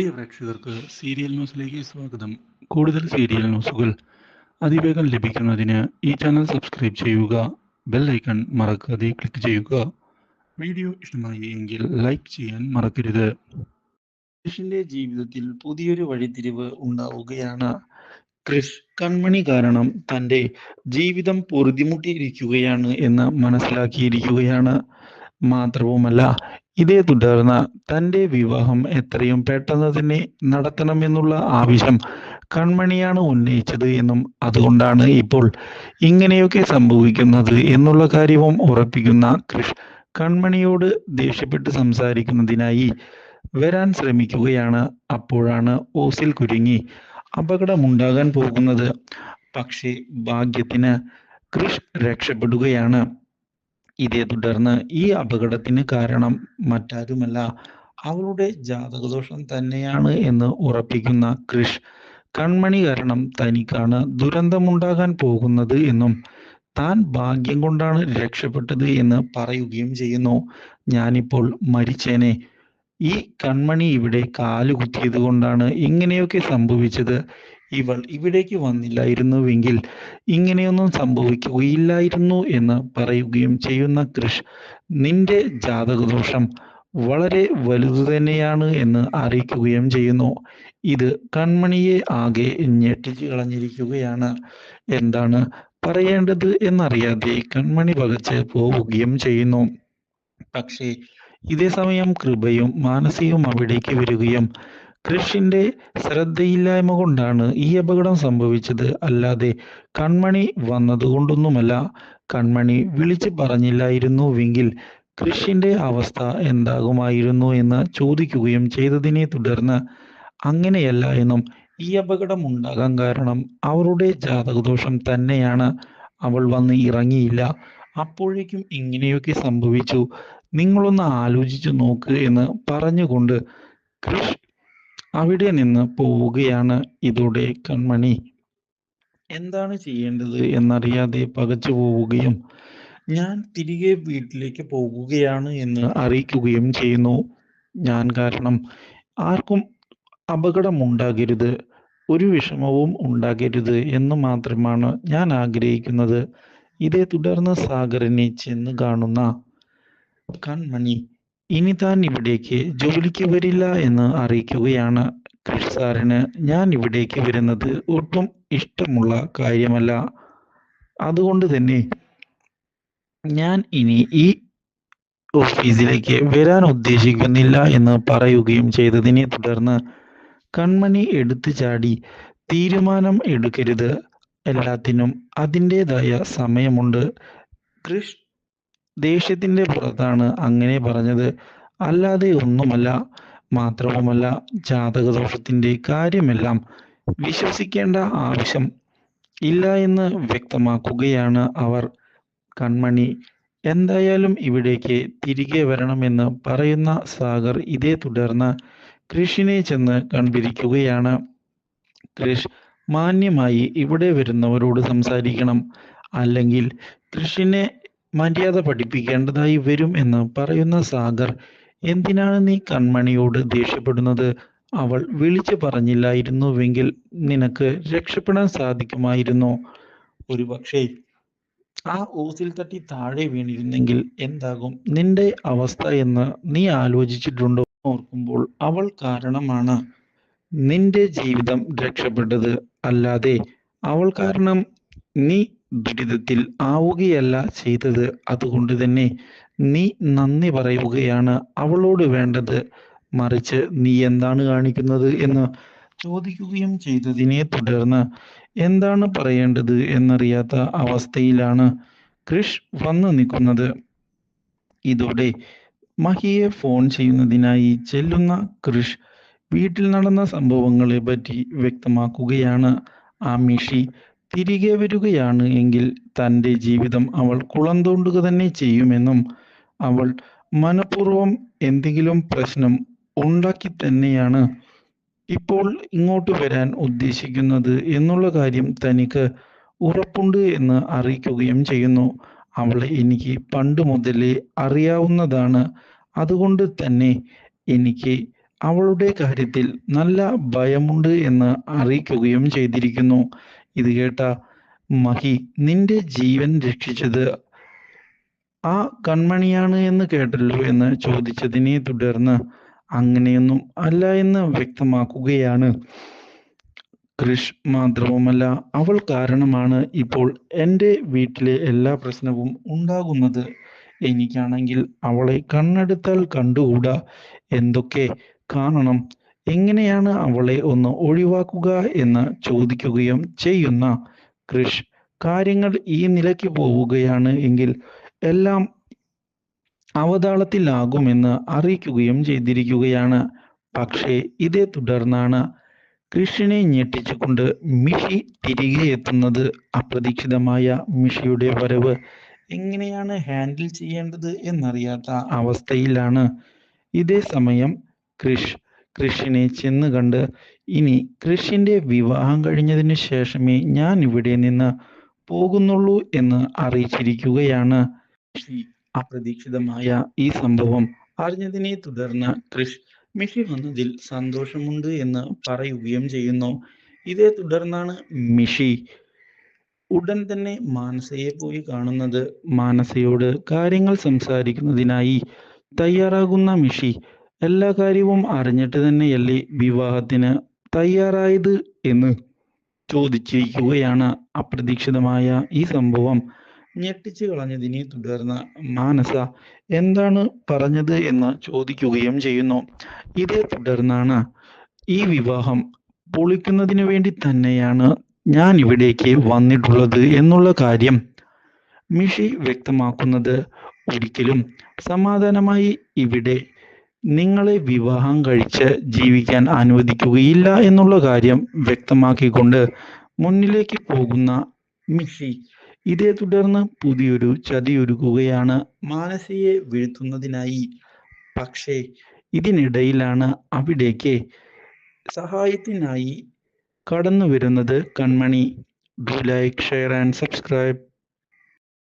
പ്രിയ പ്രേക്ഷകർക്ക് സീരിയൽ ന്യൂസിലേക്ക് സ്വാഗതം. കൂടുതൽ സീരിയൽ ന്യൂസുകൾ അതിവേഗം ലഭിക്കുന്നതിന് ഈ ചാനൽ സബ്സ്ക്രൈബ് ചെയ്യുക ബെൽ ഐക്കൺ മറക്കാതെ ക്ലിക്ക് ചെയ്യുക. വീഡിയോ ഇഷ്ടമായി എങ്കിൽ ലൈക്ക് ചെയ്യാൻ മറക്കരുത്. കൃഷിന്റെ ജീവിതത്തിൽ പുതിയൊരു വഴിത്തിരിവ് ഉണ്ടാവുകയാണ്. കൃഷ് കൺമണി കാരണം തന്റെ ജീവിതം പൊറുതിമുട്ടിയിരിക്കുകയാണ് എന്ന് മനസ്സിലാക്കിയിരിക്കുകയാണ്. മാത്രവുമല്ല ഇതേ തുടർന്ന് തന്റെ വിവാഹം എത്രയും പെട്ടെന്ന് തന്നെ നടത്തണമെന്നുള്ള ആവശ്യം കൺമണിയാണ് ഉന്നയിച്ചത് എന്നും അതുകൊണ്ടാണ് ഇപ്പോൾ ഇങ്ങനെയൊക്കെ സംഭവിക്കുന്നത് എന്നുള്ള കാര്യവും ഉറപ്പിക്കുന്ന കൃഷ് കൺമണിയോട് ദേഷ്യപ്പെട്ട് സംസാരിക്കുന്നതിനായി വരാൻ ശ്രമിക്കുകയാണ്. അപ്പോഴാണ് ഓസിൽ കുരുങ്ങി അപകടമുണ്ടാകാൻ പോകുന്നത്. പക്ഷേ ഭാഗ്യത്തിന് കൃഷ് രക്ഷപ്പെടുകയാണ്. ഇതേ തുടർന്ന് ഈ അപകടത്തിന് കാരണം മറ്റാരുമല്ല അവളുടെ ജാതകദോഷം തന്നെയാണ് എന്ന് ഉറപ്പിക്കുന്ന കൃഷ്. കൺമണി കാരണം തനിക്കാണ് ദുരന്തമുണ്ടാകാൻ പോകുന്നത് എന്നും താൻ ഭാഗ്യം കൊണ്ടാണ് രക്ഷപ്പെട്ടത് എന്ന് പറയുകയും ചെയ്യുന്നു. ഞാനിപ്പോൾ മരിച്ചേനെ. ഈ കൺമണി ഇവിടെ കാലുകുത്തിയത് കൊണ്ടാണ് ഇങ്ങനെയൊക്കെ സംഭവിച്ചത്. ഇവൾ ഇവിടേക്ക് വന്നില്ലായിരുന്നുവെങ്കിൽ ഇങ്ങനെയൊന്നും സംഭവിക്കുകയില്ലായിരുന്നു എന്ന് പറയുകയും ചെയ്യുന്ന കൃഷ് നിന്റെ ജാതകദോഷം വളരെ വലുതു തന്നെയാണ് എന്ന് അറിയിക്കുകയും ചെയ്യുന്നു. ഇത് കൺമണിയെ ആകെ ഞെട്ടിച്ചു കളഞ്ഞിരിക്കുകയാണ്. എന്താണ് പറയേണ്ടത് എന്നറിയാതെ കൺമണി പകച്ച് പോവുകയും ചെയ്യുന്നു. പക്ഷേ ഇതേ സമയം കൃപയും മാനസികവും അവിടേക്ക് വരികയും കൃഷിന്റെ ശ്രദ്ധയില്ലായ്മ കൊണ്ടാണ് ഈ അപകടം സംഭവിച്ചത്. അല്ലാതെ കൺമണി വന്നതുകൊണ്ടൊന്നുമല്ല കൺമണി വിളിച്ചു പറഞ്ഞില്ലായിരുന്നുവെങ്കിൽ കൃഷിന്റെ അവസ്ഥ എന്താകുമായിരുന്നു എന്ന് ചോദിക്കുകയും ചെയ്തതിനെ തുടർന്ന് അങ്ങനെയല്ല എന്നും ഈ അപകടം ഉണ്ടാകാൻ കാരണം അവരുടെ ജാതകദോഷം തന്നെയാണ്. അവൾ വന്ന് ഇറങ്ങിയില്ല. അപ്പോഴേക്കും ഇങ്ങനെയൊക്കെ സംഭവിച്ചു. നിങ്ങളൊന്ന് ആലോചിച്ചു നോക്ക് എന്ന് പറഞ്ഞുകൊണ്ട് കൃഷ് അവിടെ നിന്ന് പോവുകയാണ് ഇതോടെ കൺമണി. എന്താണ് ചെയ്യേണ്ടത് എന്നറിയാതെ പകച്ചു പോവുകയും ഞാൻ തിരികെ വീട്ടിലേക്ക് പോകുകയാണ് എന്ന് അറിയിക്കുകയും ചെയ്യുന്നു. ഞാൻ കാരണം ആർക്കും അപകടമുണ്ടാകരുത് ഒരു വിഷമവും ഉണ്ടാകരുത് എന്ന് മാത്രമാണ് ഞാൻ ആഗ്രഹിക്കുന്നത്. ഇതേ തുടർന്ന് സാഗറിനെ ചെന്ന് കാണുന്ന കൺമണി ഇനി താൻ ഇവിടേക്ക് ജോലിക്ക് വരില്ല എന്ന് അറിയിക്കുകയാണ്. കൃഷ് സാറിന് ഞാൻ ഇവിടേക്ക് വരുന്നത് ഒട്ടും ഇഷ്ടമുള്ള കാര്യമല്ല. അതുകൊണ്ട് തന്നെ ഞാൻ ഇനി ഈ ഓഫീസിലേക്ക് വരാൻ ഉദ്ദേശിക്കുന്നില്ല എന്ന് പറയുകയും ചെയ്തതിനെ തുടർന്ന് കൺമണി എടുത്തു ചാടി തീരുമാനം എടുക്കരുത്. എല്ലാത്തിനും അതിന്റെതായ സമയമുണ്ട്. കൃഷ് ദേഷ്യത്തിന്റെ പുറത്താണ് അങ്ങനെ പറഞ്ഞത്. അല്ലാതെ ഒന്നുമല്ല മാത്രവുമല്ല ജാതകദോഷത്തിന്റെ കാര്യമെല്ലാം വിശ്വസിക്കേണ്ട ആവശ്യം ഇല്ല എന്ന് വ്യക്തമാക്കുകയാണ് അവർ. കൺമണി എന്തായാലും ഇവിടേക്ക് തിരികെ വരണമെന്ന് പറയുന്ന സാഗർ ഇതേ തുടർന്ന് കൃഷിനെ ചെന്ന് കണ്ടിരിക്കുകയാണ്. കൃഷ് മാന്യമായി ഇവിടെ വരുന്നവരോട് സംസാരിക്കണം. അല്ലെങ്കിൽ കൃഷിനെ മര്യാദ പഠിപ്പിക്കേണ്ടതായി വരും എന്ന് പറയുന്ന സാഗർ എന്തിനാണ് നീ കൺമണിയോട് ദേഷ്യപ്പെടുന്നത്? അവൾ വിളിച്ചു പറഞ്ഞില്ലായിരുന്നുവെങ്കിൽ നിനക്ക് രക്ഷപ്പെടാൻ സാധിക്കുമായിരുന്നു. ഒരു പക്ഷേ ആ ഓസിൽ തട്ടി താഴെ വീണിരുന്നെങ്കിൽ എന്താകും? നിന്റെ അവസ്ഥ എന്ന് നീ ആലോചിച്ചിട്ടുണ്ടോ? ഓർക്കുമ്പോൾ അവൾ കാരണമാണ് നിന്റെ ജീവിതം രക്ഷപ്പെട്ടത്. അല്ലാതെ അവൾ കാരണം നീ ദുരിതത്തിൽ ആവുകയല്ല ചെയ്തത്. അതുകൊണ്ട് തന്നെ നീ നന്ദി പറയുകയാണ് അവളോട് വേണ്ടത്. മറിച്ച് നീ എന്താണ് കാണിക്കുന്നത് എന്ന് ചോദിക്കുകയും ചെയ്തതിനെ തുടർന്ന് എന്താണ് പറയേണ്ടത് എന്നറിയാത്ത അവസ്ഥയിലാണ് കൃഷ് വന്നു നിൽക്കുന്നത്. ഇതോടെ മഹിയെ ഫോൺ ചെയ്യുന്നതിനായി ചെല്ലുന്ന കൃഷ് വീട്ടിൽ നടന്ന സംഭവങ്ങളെ പറ്റി വ്യക്തമാക്കുകയാണ്. ആ മിഷി തിരികെ വരികയാണ് എങ്കിൽ തന്റെ ജീവിതം അവൾ കുളം തോണ്ടുക തന്നെ ചെയ്യുമെന്നും അവൾ മനഃപൂർവം എന്തെങ്കിലും പ്രശ്നം ഉണ്ടാക്കി തന്നെയാണ് ഇപ്പോൾ ഇങ്ങോട്ട് വരാൻ ഉദ്ദേശിക്കുന്നത് എന്നുള്ള കാര്യം തനിക്ക് ഉറപ്പുണ്ട് എന്ന് അറിയിക്കുകയും ചെയ്യുന്നു. അവളെ എനിക്ക് പണ്ട് മുതലേ അറിയാവുന്നതാണ്. അതുകൊണ്ട് തന്നെ എനിക്ക് അവളുടെ കാര്യത്തിൽ നല്ല ഭയമുണ്ട് എന്ന് അറിയിക്കുകയും ചെയ്തിരിക്കുന്നു. ഇത് കേട്ട മഹി നിന്റെ ജീവൻ രക്ഷിച്ചത് ആ കൺമണിയാണ് എന്ന് കേട്ടല്ലോ എന്ന് ചോദിച്ചതിനെ തുടർന്ന് അങ്ങനെയൊന്നും അല്ല എന്ന് വ്യക്തമാക്കുകയാണ്. കൃഷ് മാത്രവുമല്ല അവൾ കാരണമാണ് ഇപ്പോൾ എന്റെ വീട്ടിലെ എല്ലാ പ്രശ്നവും ഉണ്ടാകുന്നത്. എനിക്കാണെങ്കിൽ അവളെ കണ്ണെടുത്താൽ കണ്ടുകൂടാ? എന്തൊക്കെ? കാണണം എങ്ങനെയാണ് അവളെ ഒന്ന് ഒഴിവാക്കുക എന്ന് ചോദിക്കുകയും ചെയ്യുന്ന കൃഷ് കാര്യങ്ങൾ ഈ നിലയ്ക്ക് പോവുകയാണ് എങ്കിൽ എല്ലാം അവതാളത്തിലാകുമെന്ന് അറിയിക്കുകയും ചെയ്തിരിക്കുകയാണ്. പക്ഷേ ഇതേ തുടർന്നാണ് കൃഷിനെ ഞെട്ടിച്ചുകൊണ്ട് മിഷി തിരികെ എത്തുന്നത് അപ്രതീക്ഷിതമായ മിഷിയുടെ വരവ്. എങ്ങനെയാണ് ഹാൻഡിൽ ചെയ്യേണ്ടത് എന്നറിയാത്ത അവസ്ഥയിലാണ്. ഇതേ സമയം കൃഷ് കൃഷിനെ ചെന്ന് കണ്ട് ഇനി കൃഷിന്റെ വിവാഹം കഴിഞ്ഞതിന് ശേഷമേ ഞാൻ ഇവിടെ നിന്ന് പോകുന്നുള്ളൂ എന്ന് അറിയിച്ചിരിക്കുകയാണ്. കൃഷി അപ്രതീക്ഷിതമായ ഈ സംഭവം അറിഞ്ഞതിനെ തുടർന്ന് കൃഷ് മിഷി വന്നതിൽ സന്തോഷമുണ്ട് എന്ന് പറയുകയും ചെയ്യുന്നു. ഇതേ തുടർന്നാണ് മിഷി ഉടൻ തന്നെ മാനസയെ പോയി കാണുന്നത്. മാനസയോട് കാര്യങ്ങൾ സംസാരിക്കുന്നതിനായി തയ്യാറാകുന്ന മിഷി എല്ലാ കാര്യവും അറിഞ്ഞിട്ട് തന്നെയല്ലേ വിവാഹത്തിന് തയ്യാറായത് എന്ന് ചോദിച്ചിരിക്കുകയാണ് അപ്രതീക്ഷിതമായ ഈ സംഭവം. ഞെട്ടിച്ചു കളഞ്ഞതിനെ തുടർന്ന് മാനസ എന്താണ് പറഞ്ഞത് എന്ന് ചോദിക്കുകയും ചെയ്യുന്നു. ഇതേ തുടർന്നാണ് ഈ വിവാഹം പൊളിക്കുന്നതിന് വേണ്ടി തന്നെയാണ് ഞാൻ ഇവിടേക്ക് വന്നിട്ടുള്ളത് എന്നുള്ള കാര്യം മിഷി വ്യക്തമാക്കുന്നത് ഒരിക്കലും സമാധാനമായി ഇവിടെ നിങ്ങളെ വിവാഹം കഴിച്ച് ജീവിക്കാൻ അനുവദിക്കുകയില്ല എന്നുള്ള കാര്യം വ്യക്തമാക്കിക്കൊണ്ട് മുന്നിലേക്ക് പോകുന്ന മിഷി. ഇതേ തുടർന്ന് പുതിയൊരു ചതിയൊരുക്കുകയാണ്. മാനസിയെ വീഴ്ത്തുന്നതിനായി. പക്ഷേ ഇതിനിടയിലാണ് അവിടേക്ക് സഹായത്തിനായി കടന്നു വരുന്നത് Kanmani. Do like share and subscribe